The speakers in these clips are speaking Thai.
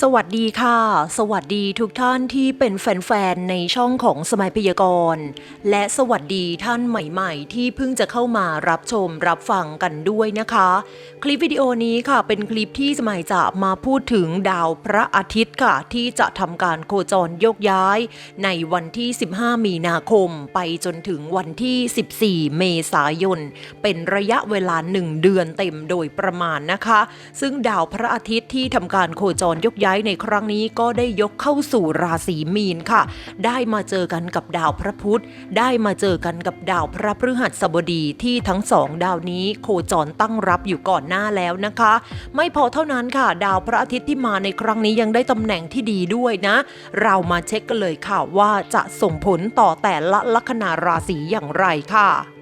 สวัสดีค่ะ สวัสดีทุกท่านที่เป็นแฟนๆ ในช่องของสมัยพยากรณ์ และสวัสดีท่านใหม่ๆ ที่เพิ่งจะเข้ามารับชมรับฟังกันด้วยนะคะ คลิปวิดีโอนี้ค่ะ เป็นคลิปที่สมัยจะมาพูดถึงดาวพระอาทิตย์ค่ะ ที่จะทำการโคจรโยกย้าย ในวันที่ 15 มีนาคม ไปจนถึงวันที่ 14 เมษายน เป็นระยะเวลา 1 เดือนเต็มโดยประมาณนะคะ ซึ่งดาวพระอาทิตย์ที่ทำการโคจรยกย้ายในครั้งนี้ก็ได้ยกเข้าสู่ราศีมีนค่ะ ได้มาเจอกันกับดาวพระพุธ ได้มาเจอกันกับดาวพระพฤหัสบดีที่ทั้งสองดาวนี้โคจรตั้งรับอยู่ก่อนหน้าแล้วนะคะ ไม่พอเท่านั้นค่ะ ดาวพระอาทิตย์ที่มาในครั้งนี้ยังได้ตำแหน่งที่ดีด้วยนะ เรามาเช็คกันเลยค่ะว่าจะส่งผลต่อแต่ละลัคนาราศีอย่างไรค่ะ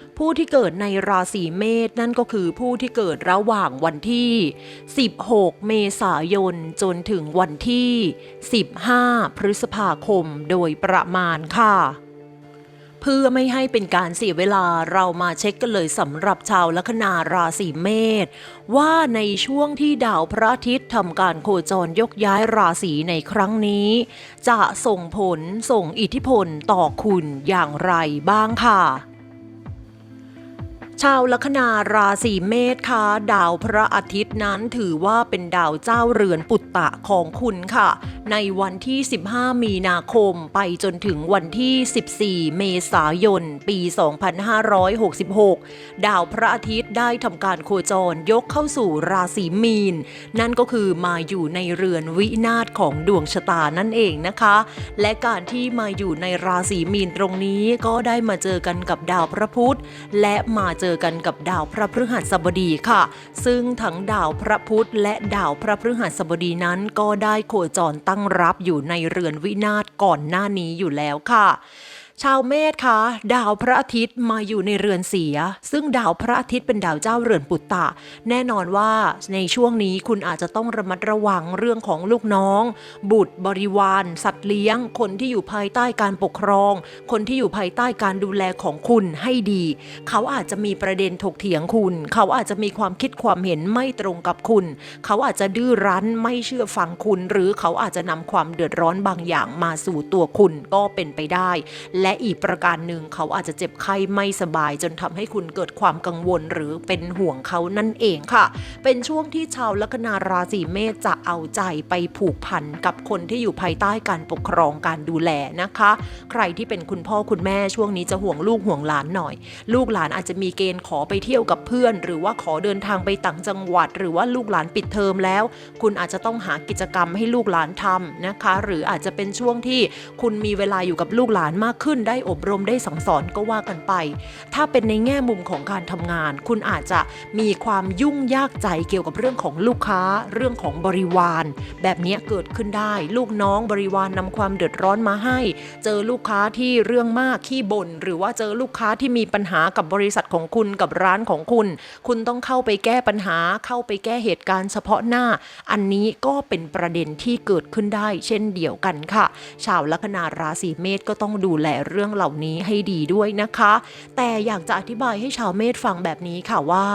ผู้ที่เกิดในราศีเมษนั่นก็คือผู้ที่เกิดระหว่างวันที่ 16 เมษายน จนถึงวันที่ 15 พฤษภาคมโดยประมาณค่ะเพื่อไม่ให้เป็นการเสียเวลาเรามาเช็คกันเลยสำหรับชาวลัคนาราศีเมษว่าในช่วงที่ดาวพระอาทิตย์ทำการโคจรยกย้ายราศีในครั้งนี้ จะส่งผลส่งอิทธิพลต่อคุณอย่างไรบ้างค่ะ ชาวลัคนาราศีเมษค่ะดาวพระอาทิตย์นั้นถือว่าเป็นดาวเจ้าเรือนปุตตะของคุณค่ะ ในวันที่ 15 มีนาคมไปจนถึงวันที่ 14 เมษายน ปี 2566 ดาวพระอาทิตย์ได้ทำการโคจรยกเข้าสู่ราศีมีน นั่นก็คือมาอยู่ในเรือนวินาศของดวงชะตานั่นเองนะคะ และการที่มาอยู่ในราศีมีนตรงนี้ก็ได้มาเจอกันกับดาวพระพุธและมาเจออกันกับดาวพระพฤหัสบดีค่ะ ซึ่งทั้งดาวพระพุธและดาวพระพฤหัสบดีนั้นก็ได้โคจรตั้งรับอยู่ในเรือนวินาศก่อนหน้านี้อยู่แล้วค่ะ ชาวเมษคะดาวพระอาทิตย์มาอยู่ในเรือนเสีย ซึ่งดาวพระอาทิตย์เป็นดาวเจ้าเรือนปุตตะ แน่นอนว่าในช่วงนี้คุณอาจจะต้องระมัดระวังเรื่องของลูกน้อง บุตรบริวาร สัตว์เลี้ยง คนที่อยู่ภายใต้การปกครอง คนที่อยู่ภายใต้การดูแลของคุณให้ดี เขาอาจจะมีประเด็นถกเถียงคุณ เขาอาจจะมีความคิดความเห็นไม่ตรงกับคุณ เขาอาจจะดื้อรั้นไม่เชื่อฟังคุณ หรือเขาอาจจะนำความเดือดร้อนบางอย่างมาสู่ตัวคุณก็เป็นไปได้ และอีกประการหนึ่งเขาอาจจะเจ็บไข้ไม่สบายจนทำให้คุณเกิดความกังวลหรือเป็นห่วงเขานั่นเองค่ะ เป็นช่วงที่ชาวลัคนาราศีเมษจะเอาใจไปผูกพันกับคนที่อยู่ภายใต้การปกครองการดูแลนะคะ ใครที่เป็นคุณพ่อคุณแม่ช่วงนี้จะห่วงลูกห่วงหลานหน่อย ลูกหลานอาจจะมีเกณฑ์ขอไปเที่ยวกับเพื่อน หรือว่าขอเดินทางไปต่างจังหวัด หรือว่าลูกหลานปิดเทอมแล้ว คุณอาจจะต้องหากิจกรรมให้ลูกหลานทำนะคะ หรืออาจจะเป็นช่วงที่คุณมีเวลาอยู่กับลูกหลานมากขึ้นได้อบรมได้สั่งสอนก็ว่ากันไป ถ้าเป็นในแง่มุมของการทำงาน คุณอาจจะมีความยุ่งยากใจเกี่ยวกับเรื่องของลูกค้าเรื่องของบริวาร แบบนี้เกิดขึ้นได้ ลูกน้องบริวารนำความเดือดร้อนมาให้ เจอลูกค้าที่เรื่องมากขี้บ่นหรือว่าเจอลูกค้าที่มีปัญหากับบริษัทของคุณกับร้านของคุณ คุณต้องเข้าไปแก้ปัญหาเข้าไปแก้เหตุการณ์เฉพาะหน้า อันนี้ก็เป็นประเด็นที่เกิดขึ้นได้ เช่นเดียวกันค่ะ ชาวลัคนาราศีเมษก็ต้องดูแลเรื่องเหล่านี้ให้ดีด้วยนะคะ แต่อยากจะอธิบายให้ชาวเมษฟังแบบนี้ค่ะว่า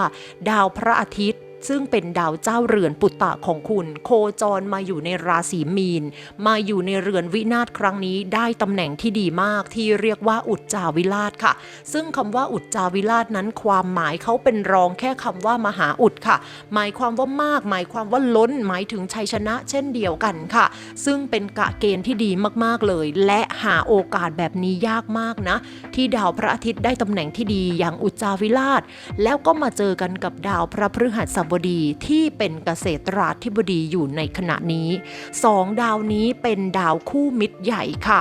ดาวพระอาทิตย์ ซึ่งเป็นดาวเจ้าเรือนปุตตะของคุณ โคจรมาอยู่ในราศีมีน มาอยู่ในเรือนวินาศครั้งนี้ได้ตำแหน่งที่ดีมากที่เรียกว่าอุจจาวิราชค่ะ ซึ่งคำว่าอุจจาวิราชนั้นความหมายเขาเป็นรองแค่คำว่ามหาอุดค่ะ หมายความว่ามาก หมายความว่าล้น หมายถึงชัยชนะ เช่นเดียวกันค่ะ ซึ่งเป็นกะเกณฑ์ที่ดีมากๆเลย และหาโอกาสแบบนี้ยากมากนะ ที่ดาวพระอาทิตย์ได้ตำแหน่งที่ดีอย่างอุจจาวิราช แล้วก็มาเจอกันกับดาวพระพฤหัสบดีที่เป็นเกษตราธิบดีอยู่ในขณะนี้สองดาวนี้เป็นดาวคู่มิตรใหญ่ค่ะ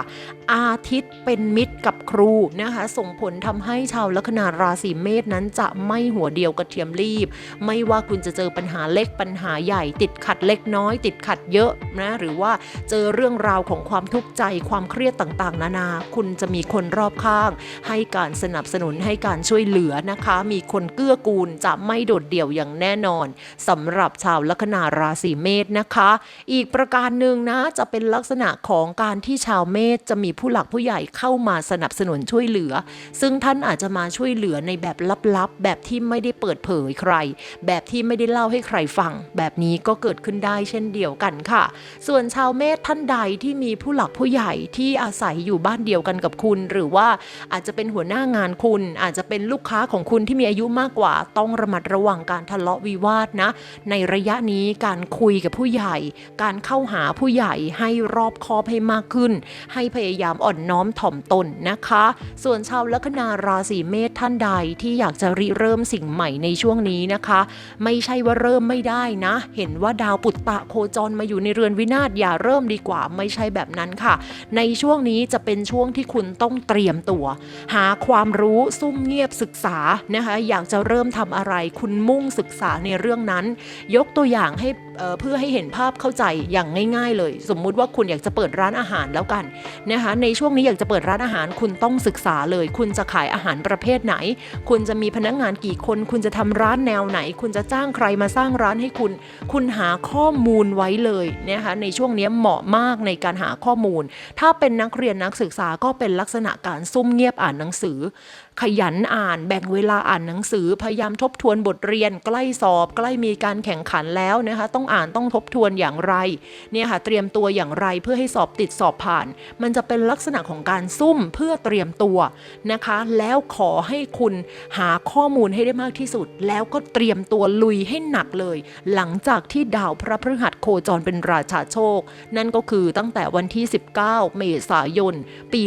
อาทิตย์เป็นมิตรกับครูนะคะ ส่งผลทำให้ชาวลัคนาราศีเมษนั้นจะไม่หัวเดียวกระเทียมรีบ ไม่ว่าคุณจะเจอปัญหาเล็กปัญหาใหญ่ ติดขัดเล็กน้อย ติดขัดเยอะนะหรือว่าเจอเรื่องราวของความทุกข์ใจความเครียดต่างๆ นานา คุณจะมีคนรอบข้าง ให้การสนับสนุนให้การช่วยเหลือนะคะ มีคนเกื้อกูลจะไม่โดดเดี่ยวอย่างแน่นอนสำหรับชาวลัคนาราศีเมษนะคะ อีกประการหนึ่งนะจะเป็นลักษณะของการที่ชาวเมษจะมีผู้หลักผู้ใหญ่เข้ามาสนับสนุนช่วยเหลือ ซึ่งท่านอาจจะมาช่วยเหลือในแบบลับๆ แบบที่ไม่ได้เปิดเผยใคร แบบที่ไม่ได้เล่าให้ใครฟัง แบบนี้ก็เกิดขึ้นได้เช่นเดียวกันค่ะ ส่วนชาวเมษท่านใดที่มีผู้หลักผู้ใหญ่ที่อาศัยอยู่บ้านเดียวกันกับคุณ หรือว่าอาจจะเป็นหัวหน้างานคุณ อาจจะเป็นลูกค้าของคุณที่มีอายุมากกว่า ต้องระมัดระวังการทะเลาะวิวาทนะ ในระยะนี้การคุยกับผู้ใหญ่ การเข้าหาผู้ใหญ่ให้รอบคอบให้มากขึ้น ให้พยายามอ่อนน้อมถ่อมตนนะคะ ส่วนชาวลัคนาราศีเมษท่านใดที่อยากจะริเริ่มสิ่งใหม่ในช่วงนี้นะคะ ไม่ใช่ว่าเริ่มไม่ได้นะ เห็นว่าดาวปุตตะโคจรมาอยู่ในเรือนวินาศอย่าเริ่มดีกว่าไม่ใช่แบบนั้นค่ะ ในช่วงนี้จะเป็นช่วงที่คุณต้องเตรียมตัว หาความรู้ซุ่มเงียบศึกษานะคะ อยากจะเริ่มทำอะไรคุณมุ่งศึกษาในเรื่องนั้น ยกตัวอย่างให้ เพื่อให้เห็นภาพเข้าใจอย่างง่าย ๆ เลย สมมุติว่าคุณอยากจะเปิดร้านอาหารแล้วกันนะคะในช่วงนี้อยากจะเปิดร้านอาหารคุณต้องศึกษาเลย คุณจะขายอาหารประเภทไหน คุณจะมีพนักงานกี่คน คุณจะทำร้านแนวไหน คุณจะจ้างใครมาสร้างร้านให้คุณ คุณหาข้อมูลไว้เลยนะคะในช่วงนี้เหมาะมากในการหาข้อมูล ถ้าเป็นนักเรียนนักศึกษาก็เป็นลักษณะการซุ่มเงียบอ่านหนังสือ ขยันอ่านแบ่งเวลาอ่านหนังสือ พยายามทบทวนบทเรียน ใกล้สอบ ใกล้มีการแข่งขันแล้วนะคะต้องอ่านต้องทบทวนอย่างไรเนี่ยค่ะเตรียมตัวอย่างไรเพื่อให้สอบติดสอบผ่าน มันจะเป็นลักษณะของการซุ่มเพื่อเตรียมตัวนะคะ แล้วขอให้คุณหาข้อมูลให้ได้มากที่สุด แล้วก็เตรียมตัวลุยให้หนักเลย หลังจากที่ดาวพระพฤหัสโคจรเป็นราชาโชค นั่นก็คือตั้งแต่วันที่ 19 เมษายน ปี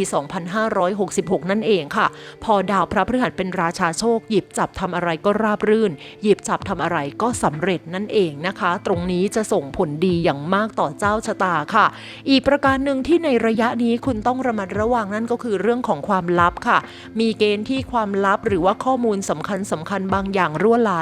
2566 นั่นเองค่ะ พอดาวพระพฤหัสเป็นราชาโชค หยิบจับทำอะไรก็ราบรื่น หยิบจับทำอะไรก็สำเร็จนั่นเองนะคะ ตรงนี้จะส่งผลดีอย่างมากต่อเจ้าชะตาค่ะ อีกประการหนึ่งที่ในระยะนี้คุณต้องระมัดระวังนั่นก็คือเรื่องของความลับค่ะ มีเกณฑ์ที่ความลับหรือว่าข้อมูลสำคัญสำคัญบางอย่างรั่วไหล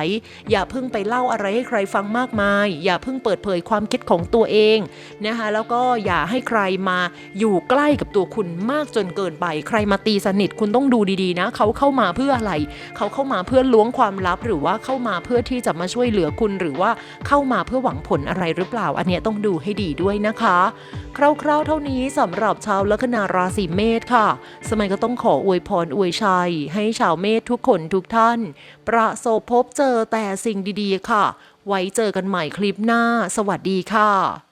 อย่าเพิ่งไปเล่าอะไรให้ใครฟังมากมาย อย่าเพิ่งเปิดเผยความคิดของตัวเองนะคะแล้วก็อย่าให้ใครมาอยู่ใกล้กับตัวคุณมากจนเกินไป ใครมาตีสนิทคุณต้องดูดีๆนะ เขาเข้ามาเพื่ออะไร เขาเข้ามาเพื่อล้วงความลับหรือว่าเข้ามาเพื่อที่จะมาช่วยเหลือคุณหรือว่าเข้ามาเพื่อหวังผลอะไรหรือเปล่า อันนี้ต้องดูให้ดีด้วยนะคะ คร่าวๆเท่านี้สำหรับชาวลัคนาราศีเมษค่ะ สมัยก็ต้องขออวยพรอวยชัย ให้ชาวเมษทุกคนทุกท่าน ประสบพบเจอแต่สิ่งดีๆค่ะ ไว้เจอกันใหม่คลิปหน้า สวัสดีค่ะ